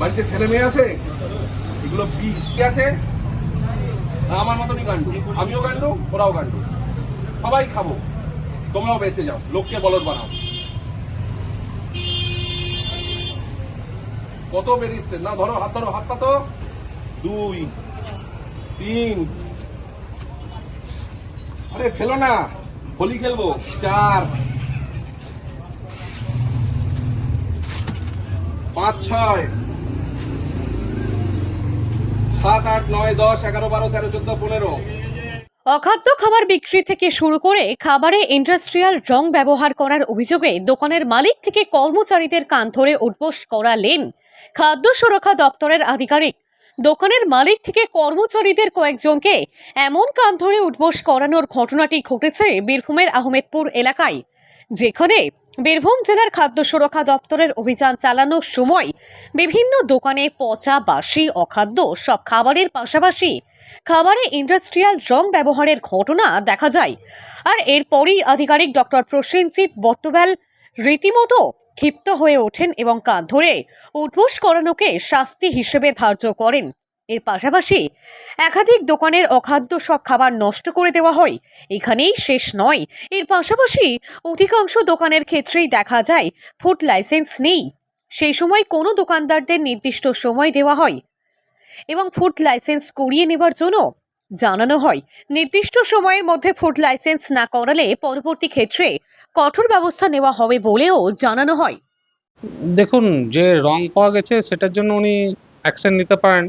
বাড়িতে ছেলে মেয়ে আছে? এগুলো আছে? আমার মতনই আমিও ওরাও সবাই খাব। তোমরাও বেঁচে যাও। লোককে বলদ বানাও। কত বেরিয়েছে? না, ধরো, হাত ধরো হাতটা তো। দুই, তিন। আরে, ফেলো না। হোলি খেলব। চার। পাঁচ ছয়। সাত আট নয় দশ এগারো বারো তেরো চোদ্দ পনেরো। অখাদ্য খাবার বিক্রি থেকে শুরু করে খাবারে ইন্ডাস্ট্রিয়াল রং ব্যবহার করার অভিযোগে দোকানের মালিক থেকে কর্মচারীদের কান ধরে উঠবোস করালেন খাদ্য সুরক্ষা দপ্তরের আধিকারিক। দোকানের মালিক থেকে কর্মচারীদের কয়েকজনকে এমন কান ধরে উঠবোস করানোর ঘটনাটি ঘটেছে বীরভূমের আহমেদপুর এলাকায়, যেখানে বীরভূম জেলার খাদ্য সুরক্ষা দপ্তরের অভিযান চালানোর সময় বিভিন্ন দোকানে পচা, বাসি, অখাদ্য সব খাবারের পাশাপাশি খাবারে ইন্ডাস্ট্রিয়াল রং ব্যবহারের ঘটনা দেখা যায়। আর এরপরই আধিকারিক ডক্টর প্রসেনজিৎ বট্টভ্যাল রীতিমতো ক্ষিপ্ত হয়ে ওঠেন এবং কাঁধ ধরে উঠবোস করানোকে শাস্তি হিসেবে ধার্য করেন। এর পাশাপাশি একাধিক দোকানের অখাদ্য সব খাবার নষ্ট করে দেওয়া হয়। এখানেই শেষ নয়। এর পাশাপাশি অধিকাংশ দোকানের ক্ষেত্রেই দেখা যায় ফুড লাইসেন্স নেই। সেই সময় কোনো দোকানদারদের নির্দিষ্ট সময় দেওয়া হয় এবং ফুড লাইসেন্স করিয়ে নেবার জন্য জানানো হয়। নির্দিষ্ট সময়ের মধ্যে ফুড লাইসেন্স না করালে পরবর্তী ক্ষেত্রে কঠোর ব্যবস্থা নেওয়া হবে বলেও জানানো হয়। দেখুন, যে রং পাওয়া গেছে, সেটার জন্য উনি অ্যাকশন নিতে পারেন।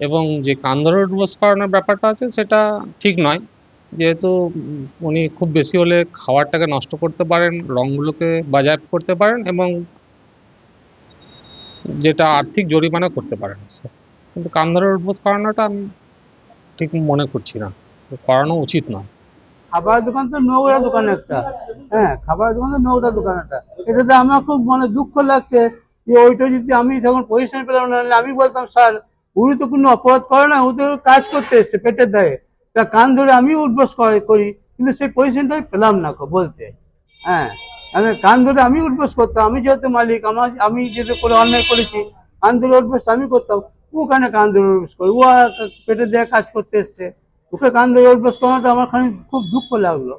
এবং যে কান্দরের ডুবোস করানোর ব্যাপারটা আছে, সেটা ঠিক নয়। যেহেতু উনি খুব বেশি হলে খাবারটাকে নষ্ট করতে পারেন, রঙগুলোকে বাজায় করতে পারেন এবং যেটা আর্থিক জরিমানা করতে পারেন। কিন্তু কান্দরের ডুবোস করানোটা আমি ঠিক মনে করছি না। করানো উচিত নয়। খাবার দোকান তো নোংরা দোকান একটা। হ্যাঁ খাবার দোকান তো নোংরা দোকান একটা। এটাতে আমার খুব মানে দুঃখ লাগছে যে ওইটা যদি আমি যখন পজিশন পেলাম না আমি বলতাম, স্যার উনি তো কোনো অপরাধ করে না ও তো কাজ করতে এসছে পেটের দায়ে। তা কান ধরে আমি উঠবস করে কিন্তু সেই পজিশনটা আমি পেলাম না বলতে। হ্যাঁ মানে কান ধরে আমি উঠবস করতাম, আমি যেহেতু মালিক, আমার আমি যেহেতু করে অন্যায় করেছি, কান ধরে উঠবস আমি করতাম। ও ওখানে কান ধরে উঠবস করি? ও পেটের দেয়ে কাজ করতে এসছে। ওকে কান ধরে উঠবস করাটা আমার খানি খুব দুঃখ লাগল।